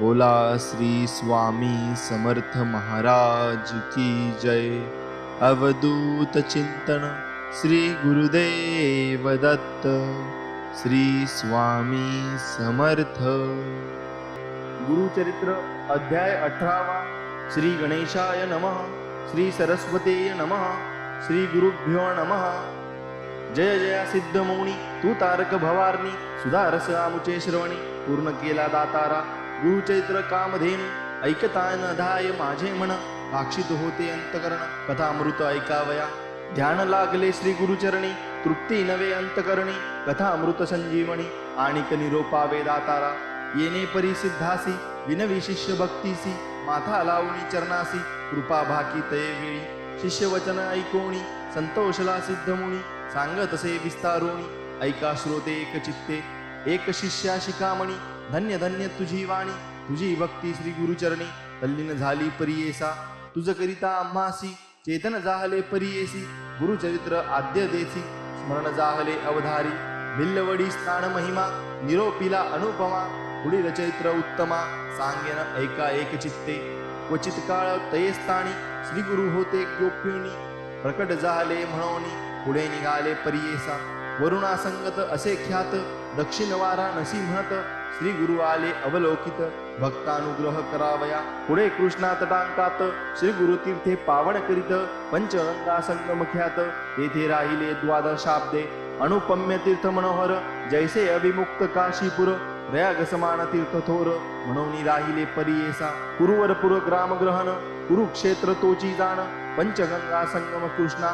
बोला श्री स्वामी समर्थ महाराज की जय। अवधूत चिंतन श्री गुरुदेव दत्त श्री स्वामी समर्थ। गुरुचरित्र अध्याय अठरावा श्री गणेशाय नमः श्री सरस्वतेय नमः श्री गुरुभ्यो नमः। जय जया सिद्ध मौनी तू तारक भवारणी सुधारस आमुचे श्रवणी पूर्ण केला दातारा गुरुचैत्र कामधेनु ऐकता न धाय माझे मन भाक्षित होते अंतकरण. कथामृत ऐकावया. ध्यान लागले श्री गुरुचरणी. तृप्ती नवे अंतकरणी. कथामृत संजीवनी. आणिक निरोपावे दातारा. येणे परिसिद्धासी विनवी शिष्य भक्तीसी. माथा लावणी चरणासी. कृपा भाकी तये वेळी. शिष्यवचन ऐकोणी. संतोषला सिद्धमुनी सांगतसे सांगत असे विस्तारोणी. ऐका श्रोते एक चित्ते एक शिष्या शिकामणी धन्य धन्य तुझी वाणी तुझी भक्ती श्री गुरुचरणी. तल्लीन झाली परियेसा तुझ करिता आम्हासी चेतन जाहले परियेसी गुरुचरित्र आद्य देसी स्मरण जाहले अवधारी. भिल्लवडी स्थान महिमा निरोपिला अनुपमा पुढील चैत्र उत्तमा सांगेन ऐका एक चित्ते. क्वचित काळ तयेस्थानी श्री गुरु होते गोप्युनी प्रकट झाले म्हणोनी पुढे निघाले परियेसा. वरुणा संगत असे ख्यात दक्षिण वारा नसी म्हणत श्री गुरु आले अवलोकित भक्तानुग्रह करावया. पुढे कृष्णा तटांकात श्री गुरु तीर्थे पावन करीत पंचगंगा संगम ख्यात. तेथे राहिले द्वादशाब्दे अनुपम्य तीर्थ मनोहर जैसे अभिमुक्त काशीपुर रयाग समान तीर्थ थोर म्हणून राहिले परियेसा कुरुवरपुर ग्रामग्रहण कुरुक्षेत्र तोची जाण पंचगंगा संगम कृष्णा.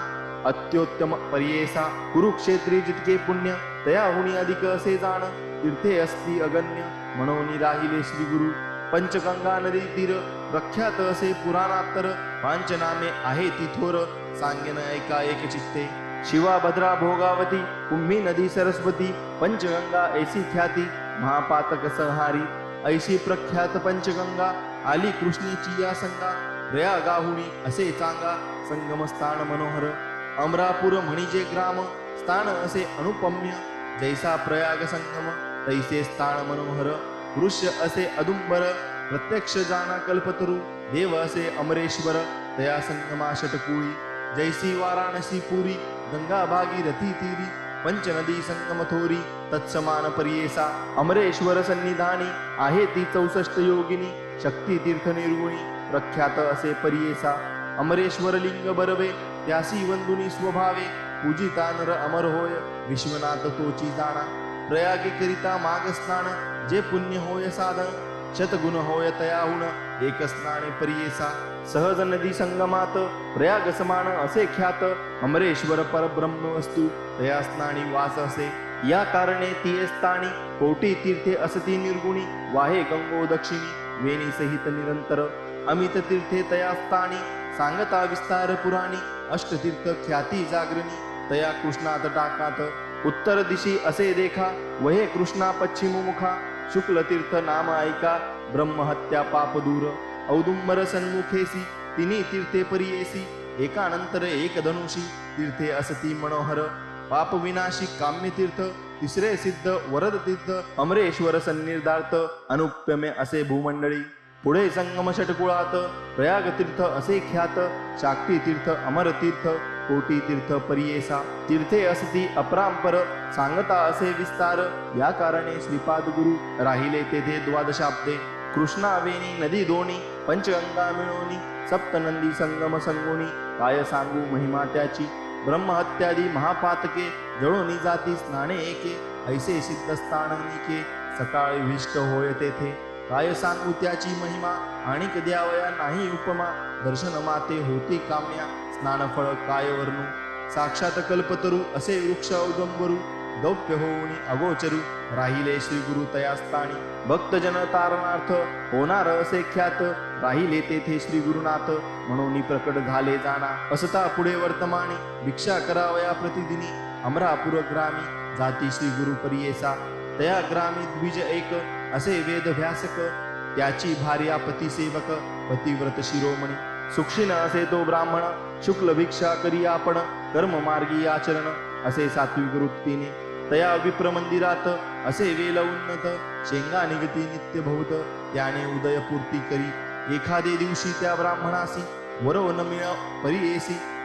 अत्योत्तम परियेसा कुरुक्षेत्री जितके पुण्य तयाहुनी अधिक असे जाण तीर्थे असती अगण्य म्हणून राहिले श्री गुरु. पंचगंगा नदी तीर प्रख्यात असे पुराणात्तर पांचनामे आहे ती थोर सांगेन ऐका एक चित्ते. शिवा भद्रा भोगावती कुंभी नदी सरस्वती पंचगंगा ऐसी ख्याती महापातक संहारी. ऐशी प्रख्यात पंचगंगा आली कृष्णेची या संगा. प्रयागाहुनी असे चांगा संगमस्थान मनोहर. अमरापूर म्हणजे ग्राम स्थान असे अनुपम्य. जैसा प्रयाग संगम तैसे स्थान मनोहर। वृक्ष असे अदुंबर प्रत्यक्ष जाना कल्पतरू। देव असे अमरेश्वर तया संगमा षटकुळी जैसी वाराणसी पुरी गंगा भागीरथी तीरी। पंचनदी संगम थोरी तत्समान परियेसा। अमरेश्वर सन्निधानी आहे ती चौसष्ट योगिनी। शक्ती तीर्थ निर्गुणी प्रख्यात असे परियेसा। अमरेश्वर लिंग बरवे त्यासी वंदुनी स्वभावे। पूजिता नर अमर होय विश्वनाथ तोची जाणा। प्रयागी करिता माग स्नान जे पुण्य होय साधन। शतगुण होय तयाहुन एक स्नाने परियेसा सहज नदी संगमात प्रयाग समान असे ख्यात। अमरेश्वर परब्रह्म वस्तू तया स्नानी वास असे। या कारणे ती स्थानी कोटी तीर्थे असती निर्गुणी। वाहे गंगो दक्षिणी वेणी सहित निरंतर। अमित तीर्थे तया स्थानी सांगता विस्तार पुराणी। अष्टतीर्थ ख्याती जागरणी। तया कृष्णा तटाकात उत्तर दिशी असे देखा वहे कृष्णा पश्चिम मुखा. शुक्ल तीर्थ नाम ऐका ब्रह्महत्या पाप दूर. औदुंबर सन्मुखेसी तिन्ही तीर्थे परियेसी. एकानंतर एक धनुषी तीर्थे असती मनोहर. पाप विनाशी काम्य तीर्थ तिसरे सिद्ध वरद तीर्थ. अमरेश्वर सन्निर्धार्थ अनुप्यमे असे भूमंडळी. पुढे संगम षटकुळात प्रयाग तीर्थ असे ख्यात. शाक्ती तीर्थ अमर तीर्थ. कोटी तीर्थ परियेसा तीर्थे असती अपरांपर सांगता असे विस्तार. या कारणे श्रीपाद गुरु राहिले तेथे द्वादशाब्दे. कृष्णा वेणी नदी दोणी पंचगंगा मिळोनी सप्तनंदी संगम संगोनी काय सांगू महिमा त्याची ब्रह्महत्यादी महापातके जळोनी जाती स्नाने एके ऐसे सिद्ध सकाळी विष्ट होय तेथे. काय सांगू त्याची महिमा आणिक द्यावया नाही उपमा. दर्शन माते होती काम्या. स्नानफळ काय वर्णू साक्षात कल्पतरू असे वृक्ष उगंबरू गौप्य होऊन अगोचरू राहिले श्री गुरु तयास्तानी भक्तजन तारणार्थ होणार असे ख्यात राहिले तेथे श्री गुरुनाथ म्हणून प्रकट झाले जाणा. असता पुढे वर्तमानी भिक्षा करावया प्रतिदिनी अमरापूर ग्रामी जाती श्री गुरु परियेसा. तया ग्रामी द्विज एक असे वेद व्यासक त्याची भार्या पती सेवक पतिव्रत शिरोमणी. सुक्षिण असे तो ब्राह्मण शुक्ल भिक्षा करी आपण कर्म मार्गी आचरण असे सात्विक वृत्तीने तया विप्र मंदिरात असे वेल उन्नत शेंगा निगती नित्य भवत त्याने उदयपूर्ती करी एखादे दिवशी त्या ब्राह्मणासी वरो न मिळ परी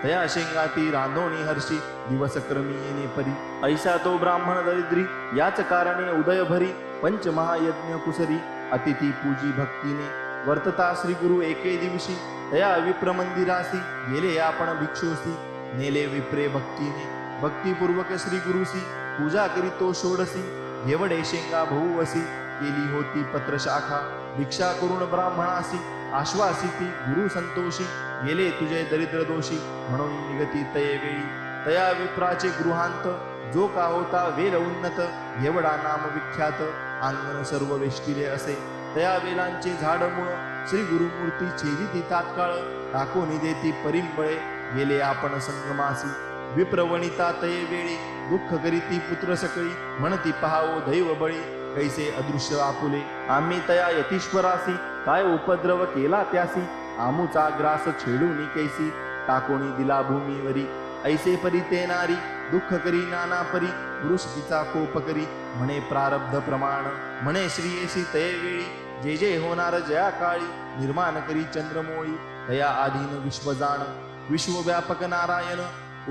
तया शेंगाती रांधोणी हर्षी दिवस क्रमी येणे परी ऐसा तो ब्राह्मण दरिद्री याच कारणे उदय भरी पंचमहायज्ञ कुसरी अतिथी पूजी भक्तीने वर्तता श्री गुरु एके दिवशी तया विप्र मंदिरासी गेले आपण भिक्षोसी नेले विप्रे भक्तीने. भक्तीपूर्वक श्री गुरुसी पूजा करीतो षोडसी घेवडे शेंगा बहुवसी केली होती पत्र शाखा भिक्षा करून ब्राह्मणासी आश्वासी ती गुरु संतोषी गेले तुझे दरिद्र दोषी म्हणून निगती तये वेळी. तया विप्राचे गृहांत जो का होता वेल उन्नत घेवडा नाम विख्यात अंगण सर्व वेष्टिले असे. तया वेलांचे झाड मुळ श्री गुरुमूर्ती छेदिती तात्काळ. टाकून देती परिंबळे गेले आपण संगमासी. विप्रवणिता तये वेळी. दुःख करीती पुत्र सकळी. म्हणती पहावो दैव बळी. कैसे अदृश्य आपुले. आम्ही तया यतीश्वरासी. काय उपद्रव केला त्यासी. आमूचा ग्रास छेडूनी कैसी. टाकोणी दिला भूमीवरी. ऐसे परी ते नारी. दुःख करी नाना परी. पुरुष कोप करी. म्हणे प्रारब्ध प्रमाण. म्हणे श्रीयेशी तये वेळी. जे जे होणार जया काळी निर्माण करी चंद्रमोळी तया आधीन विश्वजाण विश्वव्यापक नारायण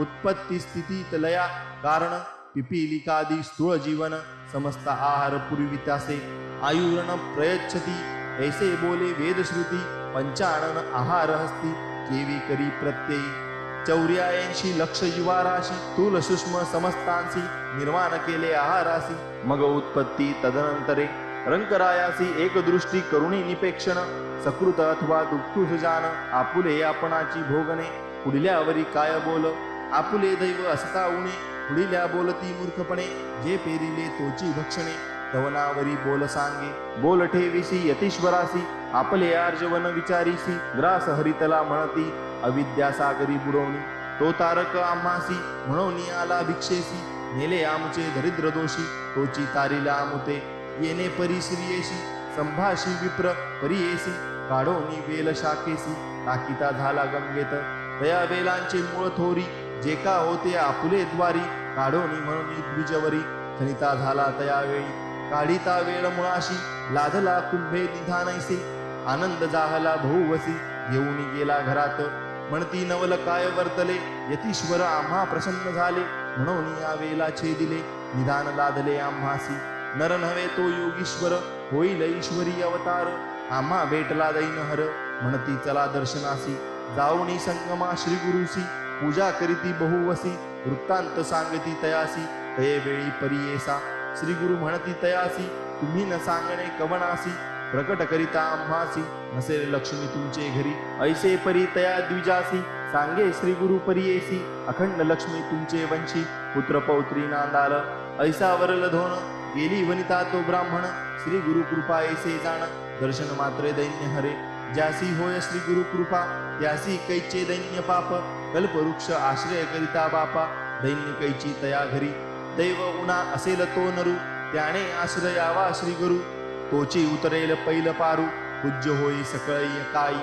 उत्पत्ती स्थिती तलया कारण पिपीलिकादी स्थूळ जीवन समस्त आहार पुरवितासे आयुरण प्रयच्छती ऐसे बोले वेदश्रुती पंचाणन आहार हस्ती केवी करी प्रत्ययी. चौऱ्याऐंशी लक्ष युवा राशी सूक्ष्म समस्तांशी निर्माण केले आहारासी मग उत्पत्ती तदनंतरे रंकरायासी एकदृष्टी करुणी निपेक्षण सकृत अथवा दुःखुस सुजान आपुले आपणाची भोगणे पुढल्यावरी काय बोल? आपुले दैव असता उणे पुढिल्या बोलती मूर्खपणे जे पेरिले तोची भक्षणे तवनावरी बोल सांगे. बोल ठेविसी यतीश्वरासी आपले आर्जवन विचारीसी ग्रास हरितला म्हणती अविद्या सागरी बुडवणी. तो तारक आम्हासी म्हणून आला भिक्षेसी नेले आमचे दरिद्र दोषी तोची तारीला आमुते. येणे परी श्रियेशी संभाषी विप्र परियेसी काढोनी वेल शाखेसी ताकिता झाला गंगेत. तया वेलांचे मूळ थोरी जे का होते आपुले द्वारी काढोनी म्हणून द्विजवरी खनिता झाला तया वेळी काढिता वेळ मुळाशी लाधला कुंभे निधानैसे आनंद जाहला बहुवसी घेऊन गेला घरात. म्हणती नवल काय वर्तले यतीश्वर आम्हा प्रसन्न झाले म्हणून या वेला छेदिले निदान लादले आम्हासी. नर नव्हे तो योगीश्वर होईल ईश्वरी अवतार. आम्हा भेटला दैन हर म्हणती चला दर्शनासी. जाऊनी संगमा श्री गुरुसी पूजा करीती बहुवसी वृत्तांत सांगती तयासी. तये वेळी परियेसा श्री गुरु म्हणती तयासी तुम्ही न सांगणे कवनासी. प्रकट करिता आम्हासी नसेल लक्ष्मी तुमचे घरी. ऐसे परी तया द्विजासी सांगे श्री गुरु परियेसी. अखंड लक्ष्मी तुमचे वंशी पुत्र पौत्री नांदाल. ऐसा वरल धोन गेली वनिता तो ब्राह्मण श्री गुरु कृपा ऐसे जाण. दर्शन मात्रे दैन्य हरे. ज्यासी होय श्री गुरु कृपा त्यासी कैचे दैन्य पाप. कल्पवृक्ष आश्रय करिता बापा दैन्य कैची तया घरी. दैव उना असेल तो नरू त्याने आश्रयावा श्री गुरु. तोची उतरेल पैल पारू पूज्य होई सकळ काई.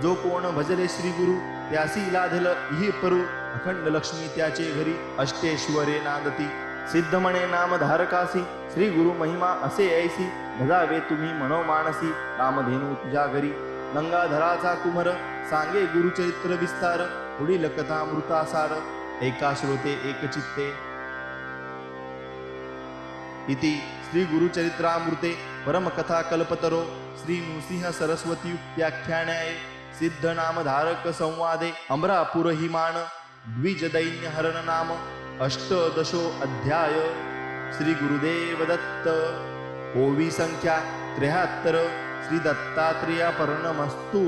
जो कोण भजले श्री गुरु त्यासी लाधल इही परू. अखंड लक्ष्मी त्याचे घरी अष्टेश्वरे नांदती. सिद्ध म्हणे नाम श्री गुरु महिमा असे ऐसी भजावे तुम्ही मनोमानसी रामधेनू तुझ्या घरी गंगाधराचा कुमर सांगे गुरुचरित्र विस्तार पुढील कथा मृतासार एका श्रोते एक चित्ते। इति श्री गुरुचरित्रामृते परमकथा कल्पतरो श्री नृसिंह सरस्वती व्याख्यानाय सिद्ध धारक संवादे अमरापुर हिमान द्विज हरण नाम। अष्टदशो अध्याय श्री गुरुदेव दत्त ओवी संख्या त्र्याहत्तर। श्री दत्तात्रेया पर्णमस्तू